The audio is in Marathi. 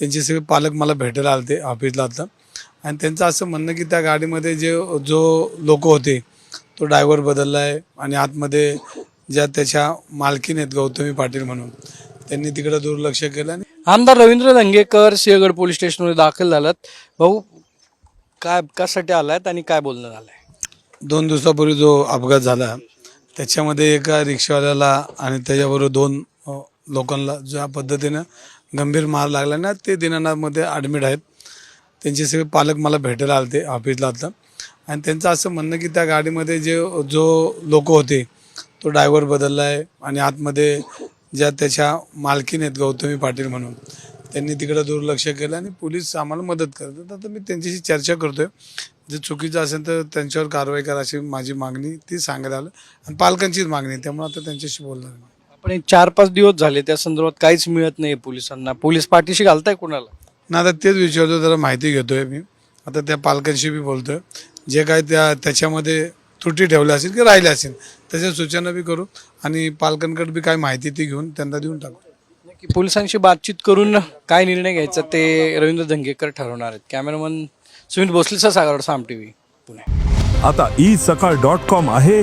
त्यांचे सगळे पालक मला भेटायला आलते ऑफिसला आता. आणि त्यांचं असं म्हणणं की त्या गाडीमध्ये जे जो लोक होते तो ड्रायव्हर बदलला आहे आणि आतमध्ये ज्या त्याच्या मालकीन आहेत गौतमी पाटील म्हणून त्यांनी तिकडं दुर्लक्ष केलं आणि आमदार रवींद्र धंगेकर सिंहगड पोलीस स्टेशनमध्ये दाखल झालात. भाऊ काय कशासाठी आलायत आणि काय बोलणं झालंय? दोन दिवसापूर्वी जो अपघात झाला त्याच्यामध्ये एका रिक्षावाल्याला आणि त्याच्याबरोबर दोन लोकांना ज्या पद्धतीनं गंभीर मार लागला ना ते दिनानामध्ये ॲडमिट आहेत. त्यांचे सगळे पालक मला भेटायला ते ऑफिसला आता. आणि त्यांचं असं म्हणणं की त्या गाडीमध्ये जे जो लोक होते तो ड्रायव्हर बदलला आहे आणि आतमध्ये ज्या त्याच्या मालकीन आहेत गौतमी पाटील म्हणून त्यांनी तिकडं दुर्लक्ष केलं आणि पोलीस आम्हाला मदत करतात. आता मी त्यांच्याशी चर्चा करतोय. जे चुकीचं असेल तर त्यांच्यावर कारवाई करा अशी माझी मागणी ती सांगायला आलं. आणि पालकांचीच मागणी त्यामुळे आता त्यांच्याशी बोलणार एक चार पाच दिवस झाले त्या संदर्भात काहीच मिळत नाही पोलिसांना. पोलीस पाठीशी घालताय कोणाला? ना आता तेच विचारतो जरा माहिती घेतोय मी. आता त्या पालकांशी बी बोलतोय. जे काय त्या त्याच्यामध्ये त्रुटी ठेवल्या असेल की राहिल्या असेल त्याच्या सूचना बी करू आणि पालकांकडे बी काय माहिती ती घेऊन त्यांना देऊन टाकू. नक्की पोलिसांशी बातचीत करून काय निर्णय घ्यायचा ते रवींद्र धंगेकर ठरवणार आहेत. कॅमेरामन सुमित भोसलेचा सागर साम टी व्ही पुणे. आता ई सकाळ डॉट कॉम आहे.